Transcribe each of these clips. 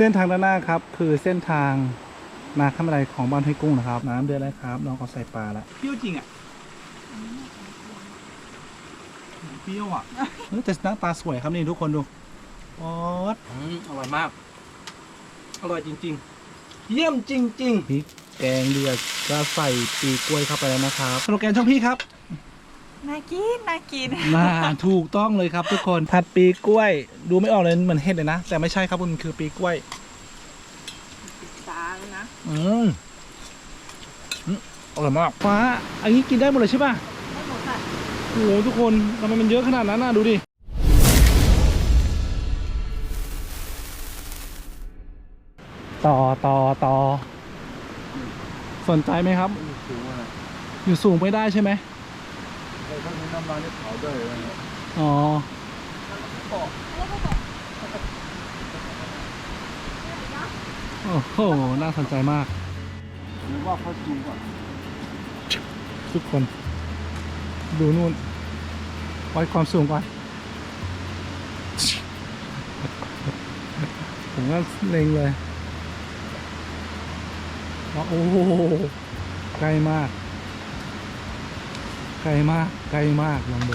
เส้นทางด้านหน้าครับคือเส้นทางนาข้ามไรของบ้านห้วยกุ้งนะครับ น้ำเดือดแล้วครับน้องเอาใส่ปลาแล้วเปรี้ยวจริงอะเปรี้ยวอะเฮ้ยแต่หน้าตาสวยครับนี่ทุกคนดูป๊อดอืมอร่อยมาก อร่อยจริง ๆ เยี่ยมจริงพริกแกงเดือดก็ใส่ปีกล้วยเข้าไปแล้วนะครับสโลแกนช่องพี่ครับ น่ากินน่ากินน่าถูกต้องเลยครับทุกคนผัดปีกล้วย ดูไม่ออกเลยเหมือนเห็ดเลยนะ แต่ไม่ใช่ครับมันคือปีกล้วย ตาเลยนะอืมอืมอร่อยมากฟ้า อันนี้กินได้หมดเลยใช่ป่ะไม่หมดค่ะโอ้โหทุกคนทำไมมันเยอะขนาดนั้นน่ะดูดิต่อต่อต่อสนใจไหมครับๆสูงอะอยู่สูงไม่ได้ใช่ไหม ไอ้พวกนี้น้ำมันนี่เผาได้เลยนะอ๋อ โอ้โห น่าสนใจมาก หรือว่าเขาสูงอะทุกคน ดูนู่นวัดความสูงก่อน ผมก็เล็งเลยว่าโอ้โหไกลมาก ไกลมาก ใกล้มากลองดู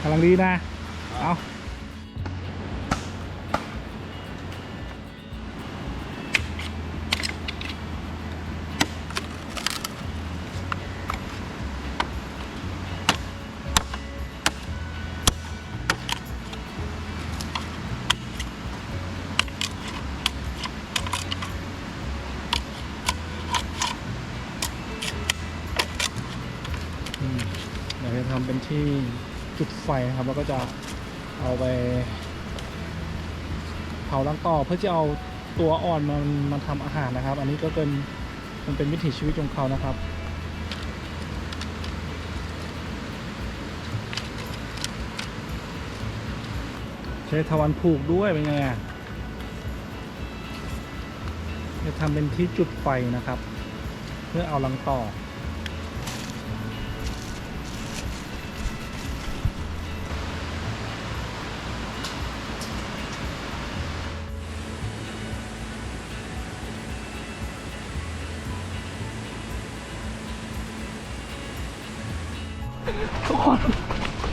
กำลังดีนะ เอา ที่จุดไฟนะครับแล้วก็จะเอาไปเผาลังต่อเพื่อจะเอาตัวอ่อนมันมาทำอาหารนะครับ อันนี้ก็เป็นมันเป็นวิถีชีวิตของเขานะครับใช้ทวันผูกด้วยเป็นไงอะจะทำเป็นที่จุดไฟนะครับ เพื่อเอาลังต่อ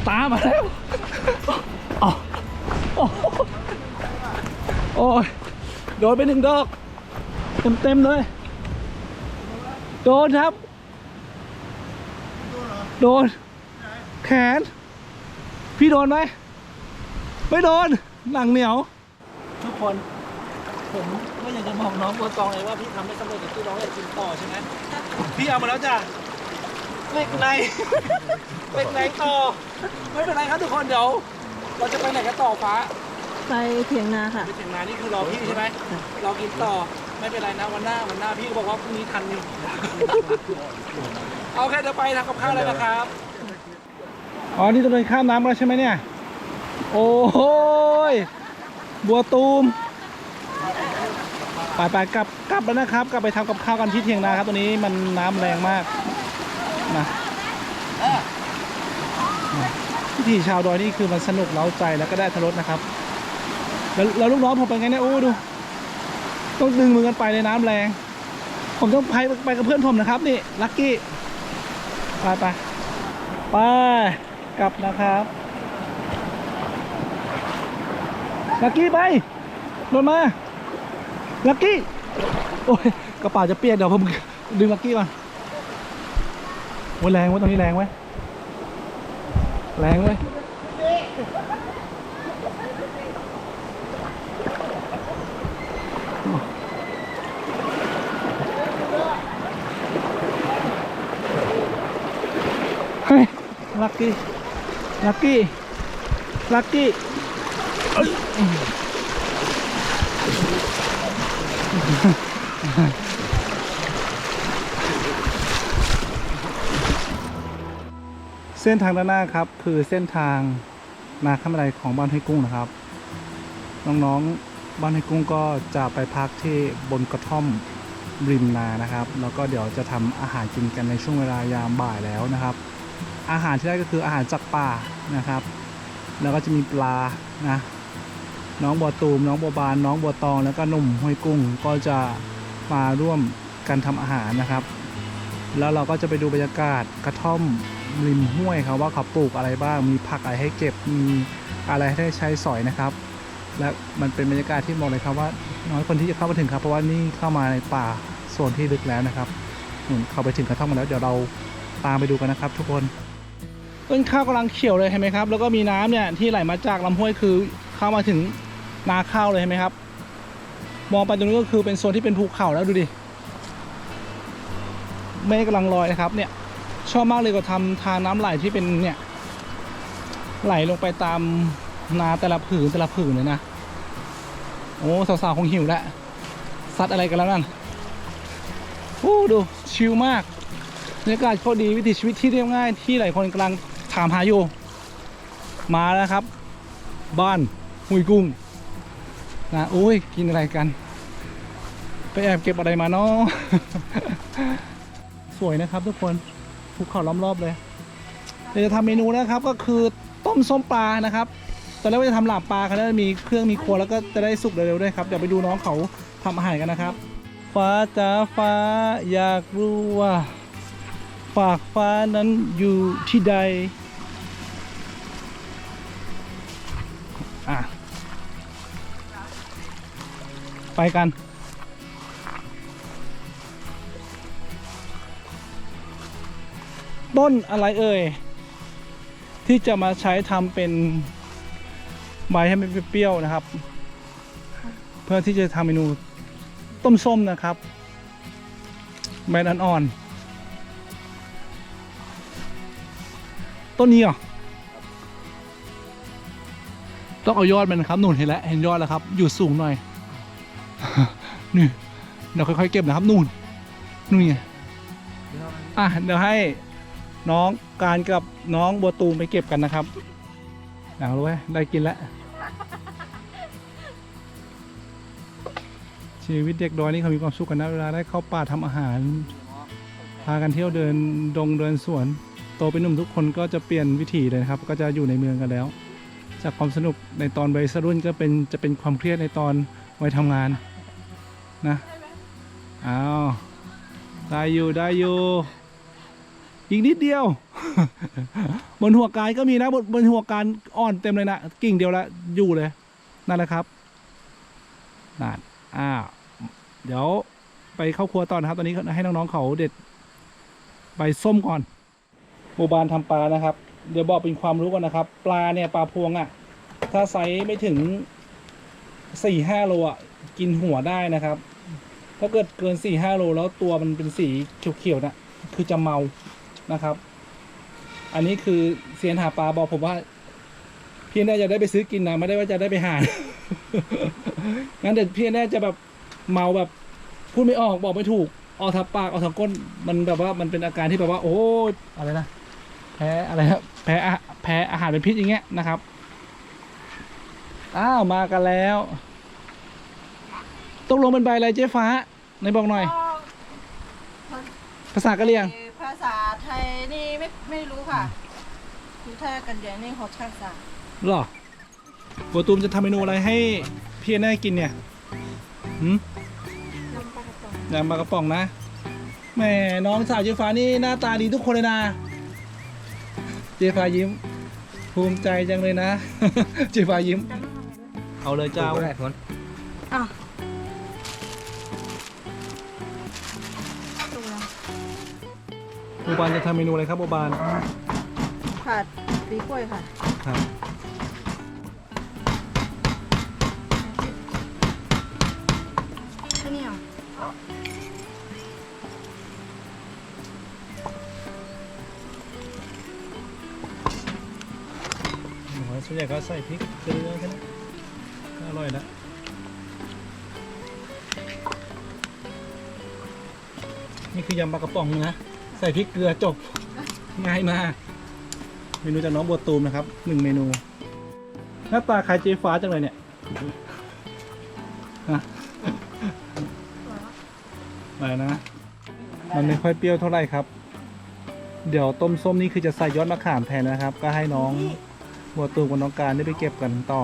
ตามมาแล้วอ๋อโอ้โอ้ยโดนไปหนึ่งดอก เต็มเต็มเลย โดนครับ โดน แขน พี่โดนไหม ไม่โดนหนังเหนียว ทุกคนผมก็อยากจะบอกน้องบัวตองเลยว่าพี่ทำไม่สำเร็จอย่างที่น้องอยากกินต่อใช่ไหมพี่เอามาแล้วจ้ะ เหล็กใน เหล็กในต่อ ไม่เป็นไรครับทุกคนเดี๋ยว เราจะไปไหนกันต่อฟ้า ไปเถียงนาค่ะ ไปถึงนานี่คือรอพี่ใช่ไหมเรากินต่อ ไม่เป็นไรนะวันหน้าวันหน้าพี่ก็บอกว่าพรุ่งนี้ทันอยู่ เอาแค่จะไปทำกับข้าวเลยนะครับ อ๋อ นี่ต้องเดินข้ามน้ำแล้วใช่ไหมเนี่ย โอ้โหยบัวตูมไปไปกลับกลับแล้วนะครับ กลับไปทำกับข้าวกันที่เทียงนาครับ ตัวนี้มันน้ำแรงมาก นะพิธีชาวดอยนี่คือมันสนุกเล้าใจแล้วก็ได้ทรสนะครับ แล้วแล้วลูกน้องผมเป็นไงเนี่ยโอ้ดู ต้องดึงมือกันไปในน้ำแรง ผมต้องไปไปกับเพื่อนผมนะครับ นี่ลักกี้ไปไปไปกลับนะครับลักกี้ไปลงมาลักกี้โอ้ยกระเป๋าจะเปียกเดี๋ยวผมดึงลักกี้ก่อน โอ้ยแรงไว้ยตรงนี้แรงไว้ยแรงไว้ยเฮ้ยลักกี้ลักกี้ลักกี้ เส้นทางด้านหน้าครับ คือเส้นทางนาข้ามไรของบ้านห้กุ้งนะครับ น้องๆบ้านห้กุ้งก็จะไปพักที่บนกระท่อมริมนานะครับ แล้วก็เดี๋ยวจะทำอาหารกินกันในช่วงเวลายามบ่ายแล้วนะครับ อาหารที่ได้ก็คืออาหารจากป่านะครับ แล้วก็จะมีปลานะน้องบัวตูม น้องบัวบาน น้องบัวตอง แล้วก็หนุ่มห้วยกุ้งก็จะมาร่วมกันทำอาหารนะครับ แล้วเราก็จะไปดูบรรยากาศกระท่อม ริมห้วยครับว่าเขาปลูกอะไรบ้าง มีผักอะไรให้เก็บ มีอะไรให้ใช้สอยนะครับ และมันเป็นบรรยากาศที่บอกเลยครับว่าน้อยคนที่จะเข้ามาถึงครับ เพราะว่านี่เข้ามาในป่าโซนที่ลึกแล้วนะครับเข้าไปถึงกระท่อมมาแล้วเดี๋ยวเราตามไปดูกันนะครับ ทุกคนต้นข้าวกำลังเขียวเลยเห็นไหมครับ แล้วก็มีน้ำเนี่ยที่ไหลมาจากลำห้วยคือเข้ามาถึงนาข้าวเลยเห็นไหมครับ มองไปตรงนี้ก็คือเป็นโซนที่เป็นภูเขาแล้วดูดิเมฆกำลังลอยนะครับเนี่ย ชอบมากเลยก็ทำทางน้ำไหลที่เป็นเนี่ย ไหลลงไปตามนาแต่ละผืนแต่ละผืนเลยนะ โอ้สาวๆคงหิวแล้วซัดอะไรกันแล้วนั่นโอ้ดูชิลมากบรรยากาศโคตรดีวิถีชีวิตที่เรียบง่ายที่หลายคนกำลังถามหาอยู่ มาแล้วครับ บ้านหุยกุ้งนะโอ้ยกินอะไรกัน ไปแอบเก็บอะไรมาเนาะสวยนะครับทุกคน ภูเขาล้อมรอบเลยเดี๋ยวจะทำเมนูนะครับ ก็คือต้มส้มปลานะครับ ตอนแรกว่าจะทำหลาบปลาเขาได้วมีเครื่องมีครัวแล้วก็จะได้สุกเร็วๆด้วยครับ เดี๋ยวไปดูน้องเขาทำอาหารกันนะครับ ฟ้าจ้าฟ้าอยากรู้ว่าฝากฟ้านั้นอยู่ที่ใด อะ ไปกัน ต้นอะไรเอ่ย ที่จะมาใช้ทำเป็นใบให้มันเปรี้ยวๆนะครับ เพื่อที่จะทำเมนูต้มส้มนะครับใบอ่อนๆต้นนี้เหรอต้องเอายอดมันนะครับหนุนเห็นแล้วเห็นยอดแล้วครับ อยู่สูงหน่อย นี่ เดี๋ยวค่อยๆเก็บนะครับนู่นนู่นไงอะเดี๋ยวให้ น้องการกับน้องบัวตูมไปเก็บกันนะครับเอาเลยเว้ยได้กินแล้วชีวิตเด็กดอยนี่เขามีความสุขกันนะเวลาได้เข้าป่าทำอาหาร พากันเที่ยวเดินดงเดินสวน โตเป็นหนุ่มทุกคนก็จะเปลี่ยนวิถีเลยนะครับ ก็จะอยู่ในเมืองกันแล้ว จากความสนุกในตอนวัยรุ่นก็เป็นจะเป็นความเครียดในตอนวัยทำงานนะอ้าวได้อยู่ได้อยู่ อีกนิดเดียว บนหัวกายก็มีนะบนบนหัวการอ่อนเต็มเลยนะกิ่งเดียวละอยู่เลย นั่นแหละครับนั่นอ้าวเดี๋ยวไปเข้าครัวต่อนะครับ ตอนนี้ให้น้องๆเขาเด็ดใบส้มก่อนโบบานทำปลานะครับ เดี๋ยวบอกเป็นความรู้ก่อนนะครับ ปลาเนี่ยปลาพวงอะ่ะ ถ้าไซส์ไม่ถึงสี่ห้าโลอะกินหัวได้นะครับ ถ้าเกิดเกินสี่ห้าโลแล้วตัวมันเป็นสีเขียวๆน่ะคือจะเมา นะครับ อันนี้คือเซียนหาปลาบอกผมว่า พี่แน่จะได้ไปซื้อกินนะไม่ได้ว่าจะได้ไปหา งั้นเดี๋ยวพี่แน่จะแบบเมาแบบพูดไม่ออกบอกไม่ถูกออกทางปากออกทางก้นมันแบบว่ามันเป็นอาการที่แบบว่า โอ้ยอะไรนะแพ้อะไรครับแพ้อาแพ้อาหารเป็นพิษอย่างเงี้ยนะครับอ้าวมากันแล้วตกลงเป็นใบอะไรเจ๊ฟ้าในบอกหน่อย ภาษากะเหรี่ยง ภาษาไทยนี่ไม่ไม่รู้ค่ะคือถ้ากันเดียงนี่เขาภาษาหรอโบตูมจะทำเมนูอะไรให้พี่แน่กินเนี่ยหืมน้ำปลากระป๋องยำปลากระป๋องนะแหม่น้องสาวเจ๊ฟ้านี่หน้าตาดีทุกคนเลยนะ เจ๊ฟ้ายิ้ม ภูมิใจจังเลยนะ เจ๊ฟ้ายิ้ม เอาเลยเจ้า ได้คนอะ โบบานจะทำเมนูอะไรครับโบบานผัดปีกล้วยค่ะ ครับข้าวเหนียวโอ้โหส่วนใหญ่ก็ใส่พริกเกลือแค่นั้นก็อร่อยแล้วนี่คือยำปลากระป๋องนะ ใส่พริกเกลือจบ ง่ายมาก เมนูจากน้องบัวตูมนะครับหนึ่งเมนู หน้าตาคล้ายเจ๊ฟ้าจังเลยเนี่ยฮะอะไรนะ มันไม่ค่อยเปรี้ยวเท่าไหร่ครับ เดี๋ยวต้มส้มนี่คือจะใส่ยอดมะขามแทนนะครับ ก็ให้น้องบัวตูมกับน้องการได้ไปเก็บกันต่อ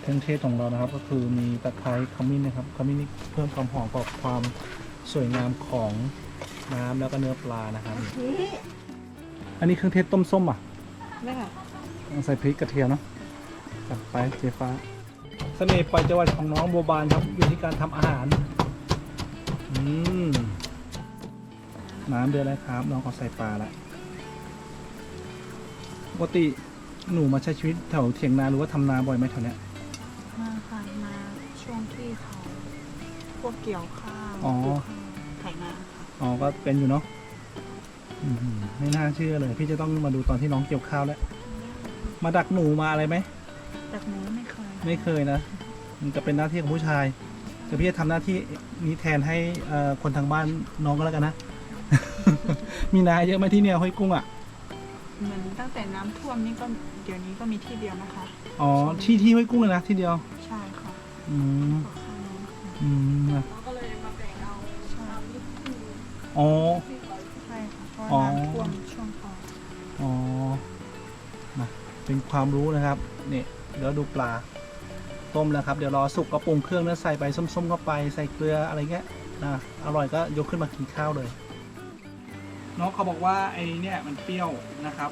เครื่องเทศของเรานะครับ ก็คือมีตะไคร้ขมิ้นนะครับขมิ้นนี่เพิ่มความหอมกับความสวยงามของ น้ำแล้วก็เนื้อปลานะครับ อันนี้เครื่องเทศต้มส้มอะไม่ค่ะต้องใส่พริกกระเทียมเนาะจัดไปเจ๊ฟ้าเสน่ห์ปลายจังหวัดของน้องโบบานครับอยู่ที่การทำอาหาร อืม น้ำเดือดแล้วครับ น้องขอใส่ปลาละปกติหนูมาใช้ชีวิตแถวเถียงนาหรือว่าทำนาบ่อยไหมแถวเนี้ยมาค่ะมาช่วงที่เขาพวกเกี่ยวข้าวอ๋อปลูกข้าวไถนาค่ะ อ๋อก็เป็นอยู่เนาะอืมไม่น่าเชื่อเลย พี่จะต้องมาดูตอนที่น้องเกี่ยวข้าวแล้ว มาดักหนูมาอะไรไหมแต่หนูไม่เคยไม่เคยนะ มันจะเป็นหน้าที่ของผู้ชาย แต่พี่จะทำหน้าที่นี้แทนให้เอ่อคนทางบ้านน้องก็แล้วกันนะ มีนาเยอะไหมที่เนี่ยห้วยกุ้งอะ เหมือนตั้งแต่น้ำท่วมนี่ก็เดี๋ยวนี้ก็มีที่เดียวนะคะ อ๋อที่ที่ห้วยกุ้งเลยนะที่เดียว ใช่ค่ะอืมขอข้าวน้ำค่ะอืมนะ ก็เลยมาแบ่งเอา ใช่ อ๋อ ใช่ค่ะเพราะอ๋อว่าน้ำท่วมช่วงก่อนอ๋อนะเป็นความรู้นะครับนี่เดี๋ยวดูปลา ต้มแล้วครับ เดี๋ยวรอสุกก็ปรุงเครื่องแล้วใส่ไปส้มๆเข้าไปใส่เกลืออะไรเงี้ยนะอร่อยก็ยกขึ้นมากินข้าวเลยน้องเขาบอกว่าไอ้เนี่ยมันเปรี้ยวนะครับ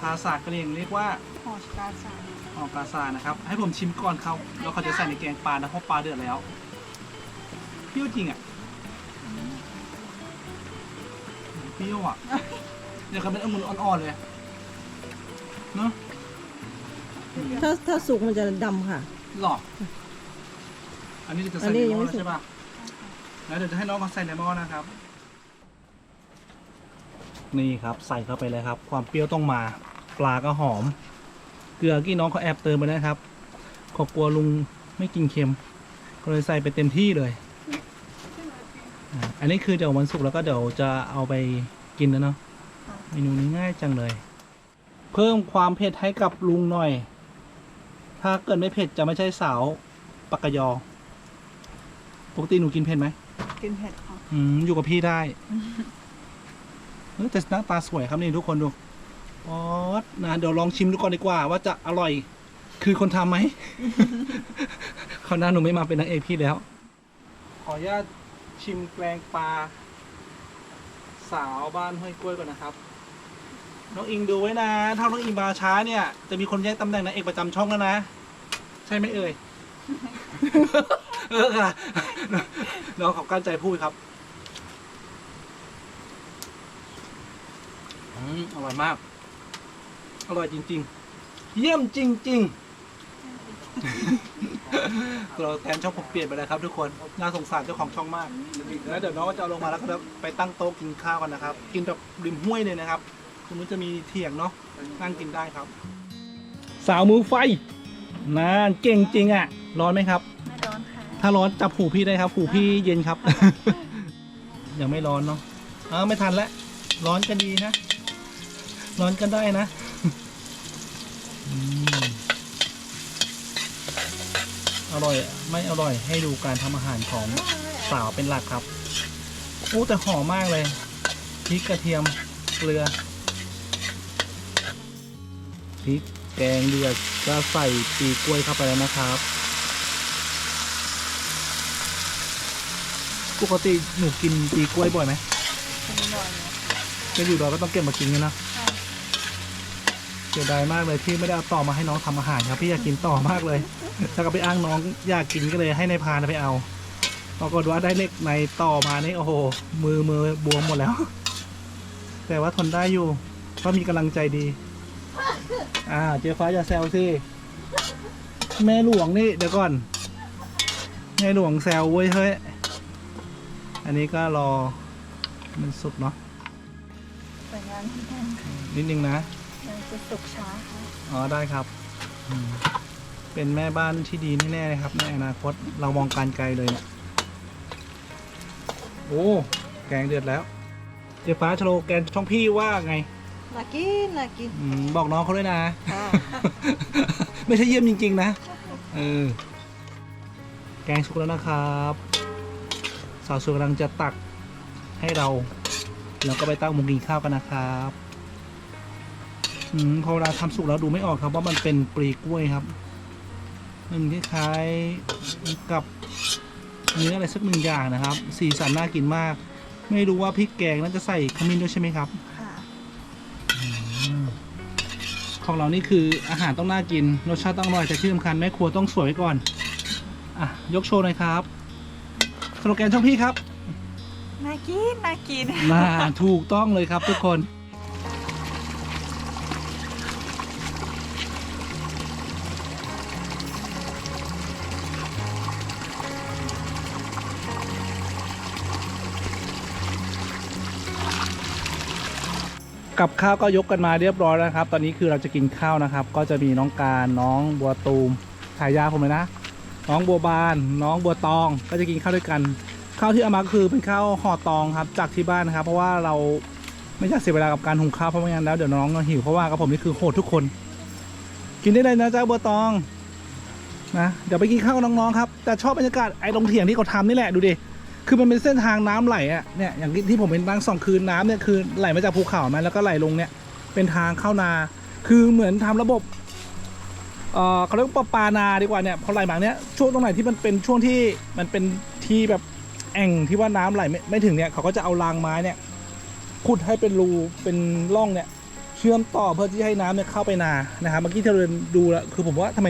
ภาษากะเหรี่ยงเรียกว่าหอชกาซาออกกาซานะครับ ให้ผมชิมก่อนเขาแล้วเขาจะใส่ในแกงปลานะเพราะปลาเดือดแล้ว เปรี้ยวจริงอะ ปรี้ยวอะเดี๋ยวเขาเป็นองุ่นอ่อนๆเลยเนาะถ้าถ้าสุกมันจะดำค่ะ หรออันนี้จะอัใส่นในนี้หยังม้อไม่แล้วสุกใช่ป่ะแล้วเดี๋ยวจะให้น้องเขาใส่ในหม้อนะครับ นี่ครับใส่เข้าไปเลยครับ ความเปรี้ยวต้องมา ปลาก็หอม เกลือกี่น้องเขาแอบเติมไปนะครับขอกลัวลุงไม่กินเค็มก็เลยใส่ไปเต็มที่เลย อ่าอันนี้คือเดี๋ยววันศุกร์แล้วก็เดี๋ยวจะเอาไปกินแล้วเนาะเมนูนี้ง่ายจังเลย เพิ่มความเผ็ดให้กับลุงหน่อย ถ้าเกิดไม่เผ็ดจะไม่ใช่สาวปากกยอปกติหนูกินเผ็ดไหมกินเผ็ดค่ะ อืมอยู่กับพี่ได้เออแต่หน้าตาสวยครับนี่ทุกคนดูป๊อดนะเดี๋ยวลองชิมดูก่อนดีกว่า ว่าจะอร่อย คือคนทำไหมเขาวหน้าหนูไม่มาเป็นนางเอกพี่แล้ว ขออนุญาต ชิมแกงปลา สาวบ้านห้วยกล้วยก่อนนะครับ น้องอิงดูไว้นะ ถ้าน้องอิงมาช้าเนี่ย จะมีคนแย่งตำแหน่งนางเอกประจำช่องแล้วนะ ใช่ไหมเอ่ย เออค่ะ น้องขอบกั้นใจพูดครับอืมอร่อยมาก อร่อยจริง ๆ เยี่ยมจริง ๆ เราแทนช่องผมเปลี่ยนไปแล้วครับทุกคน น่าสงสารเจ้าของช่องมาก แล้วเดี๋ยวน้องก็จะเอาลงมาแล้วก็จะไปตั้งโต๊ะกินข้าวกันนะครับ กินแบบริมห้วยเลยนะครับคุณนุ้นจะมีเถียงเนาะ นั่งกินได้ครับ สาวมือไฟนานเก่งจริงอะ ร้อนไหมครับ ไม่ร้อนค่ะ ถ้าร้อนจับหูพี่ได้ครับหูพี่เย็นครับ ยังไม่ร้อนเนาะ เออไม่ทันแล้วร้อนก็ดีนะ ร้อนก็ได้นะ อืมอ ร่อยไม่อร่อยให้ดูการทำอาหารของสาวเป็นหลักครับโอ้แต่หอมมากเลยพริกกระเทียมเกลือพริกแกงเดือดก็ใส่ปีกล้วยเข้าไปแล้วนะครับ ปกติหนูกินปีกล้วยบ่อยไหมกินบ่อยเลยค่ะจะอยู่ดอยก็ต้องเก็บมากินกันนะใช่ เสียดายมากเลยที่ไม่ได้เอาต่อมาให้น้องทำอาหารครับพี่อยากกินต่อมากเลยถ้าก็ไปอ้างน้องอยากกินก็เลยให้ในายพานไปเอาปรากฏว่าได้เล็กในต่อมานี่โอ้โห มือมือบวมหมดแล้ว แต่ว่าทนได้อยู่เพราะมีกำลังใจดี อ่าเจ๊ฟ้าอย่าแซวสิแม่หลวงนี่เดี๋ยวก่อนแม่หลวงแซวเว้ยเฮ้ยอันนี้ก็รอมันสุกเนาะแต่งานที่นั่นค่ะนิดนึงนะมัน จะสุกช้าค่ะอ๋อได้ครับอืมเป็นแม่บ้านที่ดีแน่ๆเลยครับในอนาคตเรามองการไกลเลยเนี่ยโอ้แกงเดือดแล้วเจ๊ฟ้าชโลแกนช่องพี่ว่าไงน่ากินน่ากินอมบอกน้องเขาด้วยนะ ค่ะ ไม่ใช่เยี่ยมจริง ๆ นะ เออ แกงสุกแล้วนะครับ สาวสวยกำลังจะตักให้เรา แล้วก็ไปตั้งมุงกินข้าวกันนะครับ อืมพอเวลาทำสุกแล้วดูไม่ออกครับว่ามันเป็นปลีกล้วยครับมันคล้ายๆกับเนื้ออะไรสักหนึ่งอย่างนะครับ สีสันน่ากินมาก ไม่รู้ว่าพริกแกงน่าจะใส่ขมิ้นด้วยใช่ไหมครับค่ะของเรานี่คืออาหารต้องน่ากินรสชาติต้องอร่อยแต่ที่สำคัญแม่ครัวต้องสวยไว้ก่อนอะยกโชว์หน่อยครับสโลแกนช่องพี่ครับน่ากินน่ากินน่าถูกต้องเลยครับทุกคน กับข้าวก็ยกกันมาเรียบร้อยแล้วครับ ตอนนี้คือเราจะกินข้าวนะครับ ก็จะมีน้องการน้องบัวตูมฉายาผมเลยนะ น้องบัวบาน น้องบัวตอง ก็จะกินข้าวด้วยกันข้าวที่เอามาคือเป็นข้าวห่อตองครับจากที่บ้านนะครับ เพราะว่าเราไม่อยากเสียเวลากับการหุงข้าวเพราะไม่งั้นแล้วเดี๋ยวน้องหิวเพราะว่ากับผมนี่คือโหดทุกคน กินได้เลยนะเจ้าบัวตองนะเดี๋ยวไปกินข้าวกับน้องๆครับแต่ชอบบรรยากาศไอ้ตรงเถียงที่เขาทำนี่แหละดูดิ คือมันเป็นเส้นทางน้ำไหลอะเนี่ยอย่างที่ผมเห็นบางสองคืนน้ำเนี่ยคือไหลมาจากภูเขามาแล้วก็ไหลลงเนี่ยเป็นทางเข้านา คือเหมือนทำระบบเอ่อเขาเรียกว่าประปานาดีกว่าเนี่ยพอไหลมาเนี้ยช่วงตรงไหนที่มันเป็นช่วงที่มันเป็นที่แบบแอ่งที่ว่าน้ำไหลไม่ไม่ถึงเนี่ยเขาก็จะเอารางไม้เนี่ยขุดให้เป็นรูเป็นร่องเนี่ยเชื่อมต่อเพื่อที่ให้น้ำเนี่ยเข้าไปนานะครับเมื่อกี้ที่เราเดินดูแล้วคือผมว่าทำไม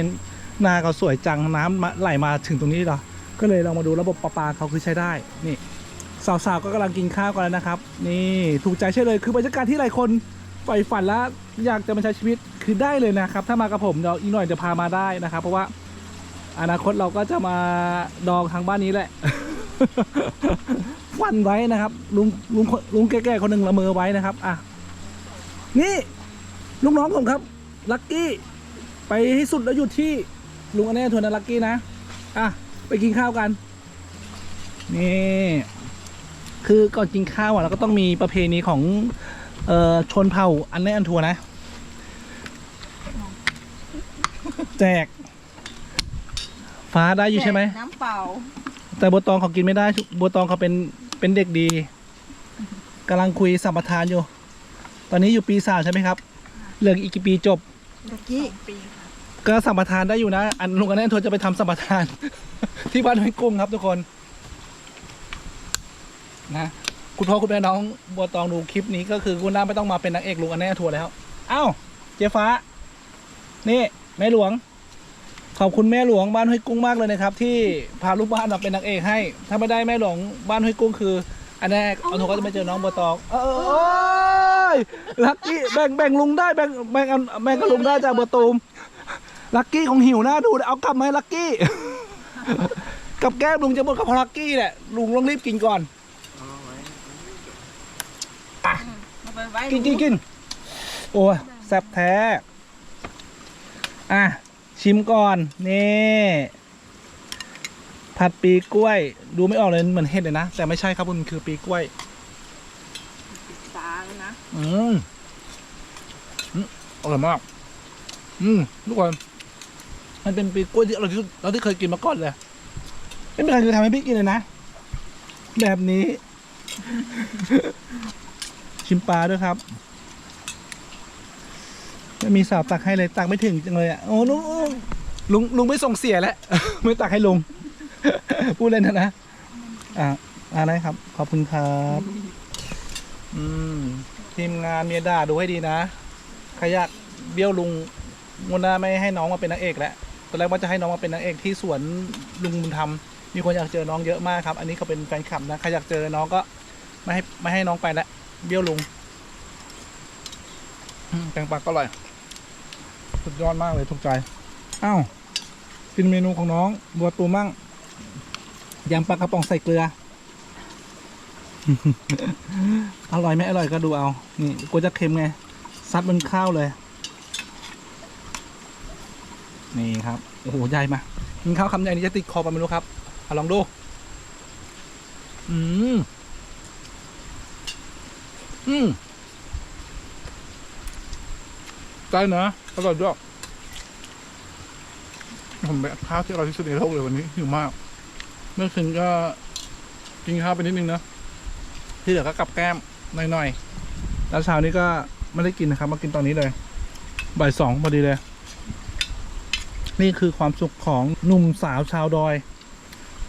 นาเขาสวยจังน้ำมาไหลมาถึงตรงนี้เหรอ ก็เลยลองมาดูระบบประปาเขาคือใช้ได้นี่สาวๆก็กำลังกินข้าวกันแล้วนะครับ นี่ถูกใจใช่เลยคือบรรยากาศที่หลายคนใฝ่ฝันแล้วอยากจะมาใช้ชีวิตคือได้เลยนะครับ ถ้ามากับผมเดี๋ยวอีกหน่อยจะพามาได้นะครับ เพราะว่าอนาคตเราก็จะมาดองทางบ้านนี้แหละฟันไว้นะครับลุงลุงลุงแก่ๆคนหนึ่งละเมอไว้นะครับอะนี่ลูกน้องผมครับลักกี้ไปให้สุดแล้วหยุดที่ลุงอันนี้ทวนนะลักกี้นะอะ ไปกินข้าวกัน นี่ คือก่อนกินข้าวอะเราก็ต้องมีประเพณีของเอ่อชนเผ่าอันแน่อันทัวร์นะ แจก ฟ้าได้อยู่ใช่ไหม น้ำเปล่า แต่บัวตองเขากินไม่ได้บัวตองเขาเป็นเป็นเด็กดีกำลังคุยสัมปทานอยู่ ตอนนี้อยู่ปีสามใช่ไหมครับ เหลืออีกกี่ปีจบตะกี้ปีค่ะ ก็สัมปทานได้อยู่นะ อันลุงอันแน่ทัวจะไปทำสัมปทาน ที่บ้านห้วยกุ้งครับทุกคน นะคุณพ่อคุณแม่น้องบัวตองดูคลิปนี้ก็คือคุณน้าไม่ต้องมาเป็นนางเอกลุงอันแน่ทัวร์แล้ว เอ้า เจ๊ฟ้า นี่แม่หลวง ขอบคุณแม่หลวงบ้านห้วยกุ้งมากเลยนะครับ ที่พาลูกบ้านมาเป็นนางเอกให้ ถ้าไม่ได้แม่หลวงบ้านห้วยกุ้งคือ อันแรกเอาหนูก็จะไม่เจอน้องบัวตอง เออเออเอยลักกี้แบ่งแบ่งลุงได้แบ่งแบ่งอันแบ่งกับลุงได้จากบัวตูม ลักกี้ของหิวหน้าดูเอากลับมาให้ลักกี้ กับแก้มลุงจะหมดกับพอลักกี้แหละลุงต้องรีบกินก่อนเอาไปไว้กินกินกินโอ้ยแซ่บแท้ อะ ชิมก่อน นี่ ผัดปีกล้วย ดูไม่ออกเลยเหมือนเห็ดเลยนะ แต่ไม่ใช่ครับมันคือปีกล้วยตาเลยนะ อืมอืมอร่อยมาก อืมทุกคน มันเป็นปีกล้วยที่อร่อยที่สุดเราที่เคยกินมาก่อนเลยไม่เป็นไรคือทำให้พี่กินเลยนะ แบบนี้ ชิมปลาด้วยครับไม่มีสาวตักให้เลยตักไม่ถึงจังเลยอะโอ้ลุงลุงลุงไม่ส่งเสียแล้ว ไม่ตักให้ลุง พูดเล่นนะนะอ่าอะไรครับ ขอบคุณครับ อืมทีมงานเมียด่าดูให้ดีนะใครอยากเบี้ยวลุงงวดหน้าไม่ให้น้องมาเป็นนางเอกแล้ว ตอนแรกว่าจะให้น้องมาเป็นนางเอกที่สวนลุงบุญธรรมมีคนอยากเจอน้องเยอะมากครับ อันนี้เขาเป็นแฟนคลับนะใครอยากเจอน้องก็ไม่ให้ไม่ให้น้องไปล้วเบี้ยวลุงแกงปลาก็อร่อยสุดยอดมากเลยถูกใจอ้าวกินเมนูของน้องบัวตูมั่งยำปลากระป๋องใส่เกลือ อร่อยไม่อร่อยก็ดูเอา นี่กลัวจะเค็มไง ซัดบนข้าวเลย นี่ครับ โอ้โห ใหญ่มากินข้าวคำใหญ่นี้จะติดคอปะไม่รู้ครับเอาลองดู อืม อืมได้นะอร่อยด้วยผมแบบข้าวที่อร่อยที่สุดในโลกเลยวันนี้หิวมาก เมื่อคืนก็กินข้าวไปนิดนึงนะที่เหลือก็กับแก้มหน่อยๆ แล้วเช้านี้ก็ไม่ได้กินนะครับ มากินตอนนี้เลย บ่ายสองพอดีเลย นี่คือความสุขของหนุ่มสาวชาวดอย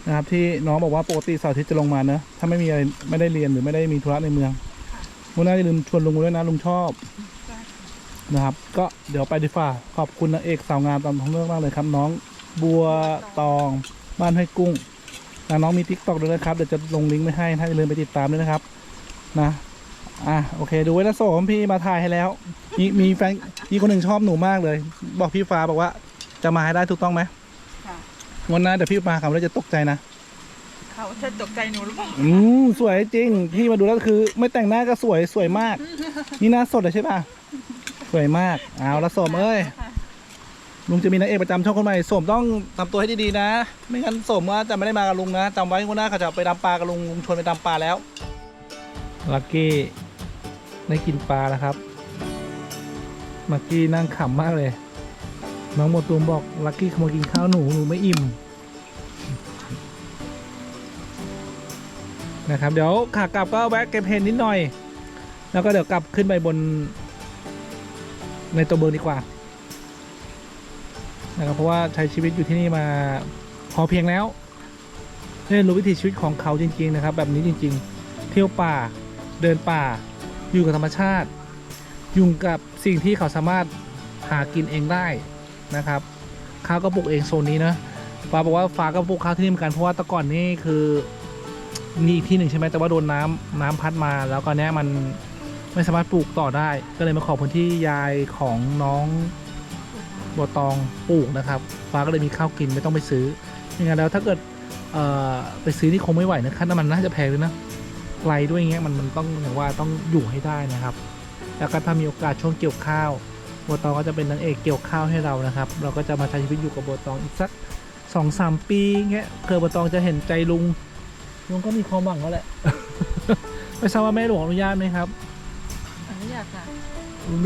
นะครับ ที่น้องบอกว่าปกติเสาร์อาทิตย์จะลงมาเนอะถ้าไม่มีอะไรไม่ได้เรียนหรือไม่ได้มีธุระในเมืองวันน่าอย่าลืมชวนลุงด้วยนะลุงชอบนะครับ ก็เดี๋ยวไปดีฝ่าขอบคุณนางเอกสาวงามตามท้องเรื่องมากเลยครับ น้องบัวตองบ้านห้วยกุ้งนะน้องมีทิกตอกด้วยนะครับเดี๋ยวจะลงลิงก์ไว้ให้ถ้าอย่าลืมไปติดตามด้วยนะครับนะอะโอเค ดูไว้นะโสมพี่มาถ่ายให้แล้ว มีมีแฟนมีคนหนึ่งชอบหนูมากเลย บอกพี่ฟ้าบอกว่า จะมาให้ได้ถูกต้องไหมค่ะวันหนั้นเดี๋ยวพี่มาขับแล้วจะตกใจนะเขาจะตกใจหนูหรือเปล่าอืมสวยจริงพี่มาดูแล้วคือ ไม่แต่งหน้าก็สวยสวยมาก นี่หน้าสดเลยใช่ป่ะสวยมากเอาละโสมเอ้ยลุงจะมีนางเอกประจำช่องคนใหม่โสมต้องทำตัวให้ดีๆนะ ไม่งั้นโสมว่าจะไม่ได้มากับลุงนะจำไว้คนหน้าเขาจะไปดำปลากับลุงลุงชวนไปดำปลาแล้วลักกี้ได้กินปลาแล้วครับลักกี้นั่งขำมากเลย น้องโมดตูมบอกลักกี้ขโมยกินข้าวหนูหนูไม่อิ่มนะครับเดี๋ยวขากลับก็แวะเก็บเห็ดนิดหน่อย แล้วก็เดี๋ยวกลับขึ้นไปบน ในตัวเมืองดีกว่านะครับเพราะว่าใช้ชีวิตอยู่ที่นี่มาพอเพียงแล้วได้เรียนรู้วิถีชีวิตของเขาจริง ๆ นะครับ แบบนี้จริง ๆ เที่ยวป่าเดินป่า อยู่กับธรรมชาติ ยุ่งกับสิ่งที่เขาสามารถหากินเองได้ นะครับข้าวก็ปลูกเองโซนนี้นะฟ้าบอกว่าฟ้าก็ปลูกข้าวที่นี่เหมือนกันเพราะว่าแตะก่อนนี่คือมีอีกที่หนึ่งใช่ไหมแต่ว่าโดนน้ำน้ำพัดมาแล้วก็เนี้ยมันไม่สามารถปลูกต่อได้ ก็เลยมาขอพื้นที่ยายของน้องบัวตองปลูกนะครับ ฟ้าก็เลยมีข้าวกินไม่ต้องไปซื้อยังไงแล้วถ้าเกิดไปซื้อนี่คงไม่ไหวนะค่าน้ำมันน่าจะแพงเลยนะไกลด้วยอย่างเงี้ยมันมันต้องอย่างว่าต้องอยู่ให้ได้นะครับ แล้วก็ถ้ามีโอกาสช่วงเกี่ยวข้าว บัวตองก็จะเป็นนางเอกเกี่ยวข้าวให้เรานะครับ เราก็จะมาใช้ชีวิตอยู่กับบัวตองอีกสักสองสามปีเงี้ยเผื่อบัวตองจะเห็นใจลุงลุงก็มีความหวังแล้วแหละ ไม่ทราบว่าแม่หลวงอนุญาตไหมครับ อนุญาตค่ะ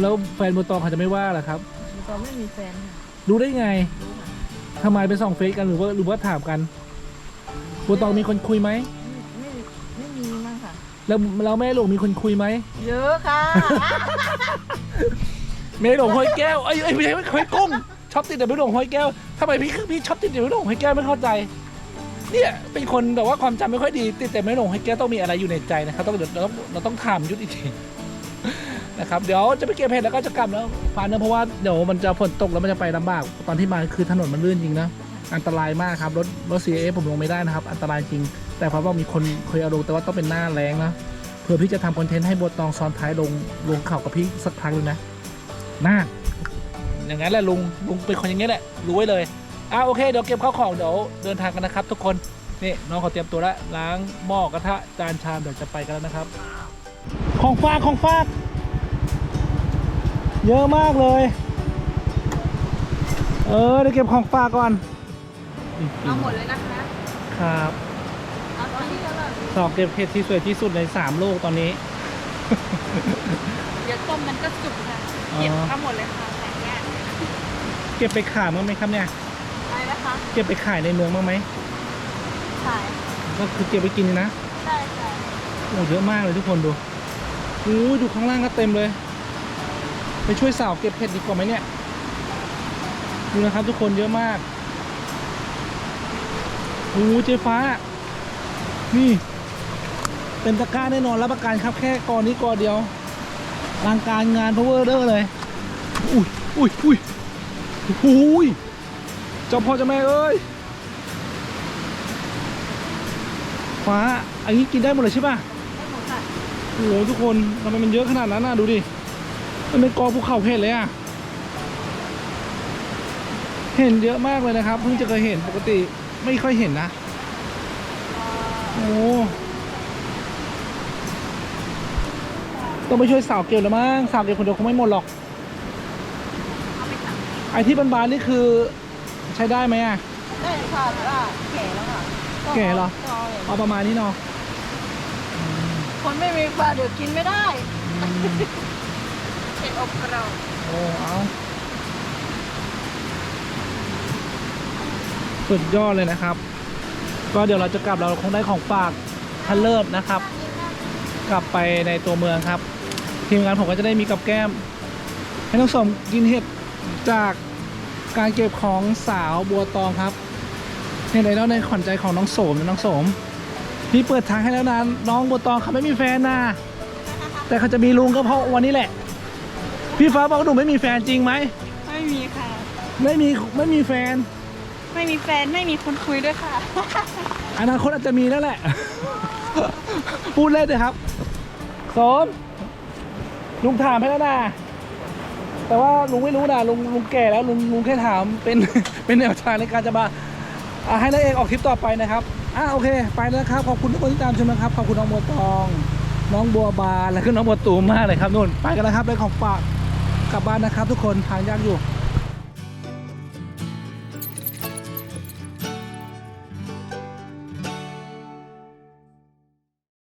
แล้วแฟนบัวตองเขาจะไม่ว่าเหรอครับหนูก็ไม่มีแฟนค่ะรู้ได้ไงรู้ค่ะทำไมไปส่องเฟซกันหรือว่าหรือว่าถามกันบัวตองมีคนคุยไหมไม่ไม่ไม่มีมั้งค่ะ แล้วแล้วแม่หลวงมีคนคุยไหม เยอะค่ะ แม่หลวงห้อยแก้วไอ้ไอ้ยไม่ใช่ห้อยกุ้งชอบติดแต่แม่หลวงห้อยแก้วทำไมพี่พี่ชอบติดแต่แม่หลวงห้อยแก้วไม่เข้าใจ เนี่ยเป็นคนแบบว่าความจำไม่ค่อยดี ติดแต่แม่หลวงห้อยแก้วต้องมีอะไรอยู่ในใจนะครับต้องเดี๋ยวเราต้องเราต้องถามยุทธอีกทีนะครับเดี๋ยวจะไปเก็บเห็ดแล้วก็จะกลับแล้วฟานเนอะเพราะว่าเดี๋ยวมันจะฝนตกแล้วมันจะไปลำบาก ตอนที่มาคือถนนมันลื่นจริงนะอันตรายมากครับรถรถ CA ผมลงไม่ได้นะครับ อันตรายจริง แต่ฟ้าบอกมีคนเคยเอาลงแต่ว่าต้องเป็นหน้าแรงนะเพื่อพี่จะทำคอนเทนต์ให้บัวตองซ้อนท้ายลงลงเข่ากับพี่สักครั้งนึงนะ น่าอย่างนั้นแหละลุงลุงเป็นคนอย่างนี้แหละรู้ไว้เลยอะโอเคเดี๋ยวเก็บข้าวของเดี๋ยวเดินทางกันนะครับ ทุกคนนี่น้องเขาเตรียมตัวแล้วล้างหม้อกระทะจานชามเดี๋ยวจะไปกันแล้วนะครับ ของฝากของฝาก เยอะมากเลย เออเดี๋ยวเก็บของฝากก่อนเอาหมดเลยนะคะครับเอาตอนนี้ก็เลยสอบเก็บเห็ดที่สวยที่สุดในสามโลกตอนนี้ เดี๋ยวต้มมันก็สุกค่ะอ๋อ เก็บทั้งหมดเลยค่ะแต่แยกเก็บไปขายมั้างไหมครับเนี่ย อะไรนะคะเก็บไปขายในเมืองมั้างไหม ขายก็คือเก็บไปกินนะ ได้ค่ะโอ้เยอะมากเลยทุกคนดูโอ้ยดูข้างล่างก็เต็มเลย ไปช่วยสาวเก็บเห็ดดีกว่าไหมเนี่ย ดูนะครับทุกคนเยอะมากโอ้เจ๊ฟ้า นี่เป็นตะกร้าแน่นอนรับประกันครับแค่กอนี้กอเดียวอ ลังการงานพาวเวอร์เดอร์เลย อุ้ยอุ้ยอุ้ยโอ้ยเจ้าพ่อเจ้าแม่เอ้ยฟ้าอันนี้กินได้หมดเลยใช่ป่ะได้หมดค่ะโอ้โหทุกคนทำไมมันเยอะขนาดนั้นน่ะดูดิ มันเป็นกองภูเขาเห็ดเลยอะ เห็นเยอะมากเลยนะครับ เพิ่งจะเคยเห็นปกติไม่ค่อยเห็นนะ โอ้ ต้องไปช่วยสาวเกลแล้วมั้งสาวเกลคนเดียวคงไม่หมดหรอกเอาไปทไอ้ที่บานๆนี่คือใช้ได้ไหมอะำได้ค่ะแต่ว่าแก่แล้วค่ะแก่เหรอก็เอาเลยเอาประมาณนี้เนาะคนไม่มีปลาเดี๋ยวกินไม่ได้เป็นอบกรอบโอ้เอาสุดยอดเลยนะครับ ก็เดี๋ยวเราจะกลับเราคงได้ของฝากทันเลิศนะครับ กลับไปในตัวเมืองครับ ทีมงานผมก็จะได้มีกับแก้ม ให้น้องสมกินเห็ดจากการเก็บของสาวบัวตองครับเนี่ยในแล้วในขวัญใจของน้องโสมนะน้องโสมพี่เปิดทางให้แล้วนะน้องบัวตองเขาไม่มีแฟนนะแต่เขาจะมีลุงก็เพราะวันนี้แหละ พี่ฟ้าบอกว่าหนูไม่มีแฟนจริงไหมไม่มีค่ะ ไม่มีไม่มีแฟน ไม่มีแฟนไม่มีคนคุยด้วยค่ะ อนาคตอาจจะมีแล้วแหละ พูดเล่นเลยครับโสม ลุงถามให้แล้วนะแต่ว่าลุงไม่รู้นะลุงลุงแก่แล้วลุงลุงแค่ถามเป็นเป็นแนวทางในการจะมาให้นางเอกออกทริปต่อไปนะครับอะโอเค ไปแล้วครับขอบคุณทุกคนที่ตามชมนะครับขอบคุณน้องบัวตอง น้องบัวบานและก็น้องบัวตูมมากเลยครับนุ่นไปกันแล้วครับได้ของฝากกลับบ้านนะครับ ทุกคนทางยากอยู่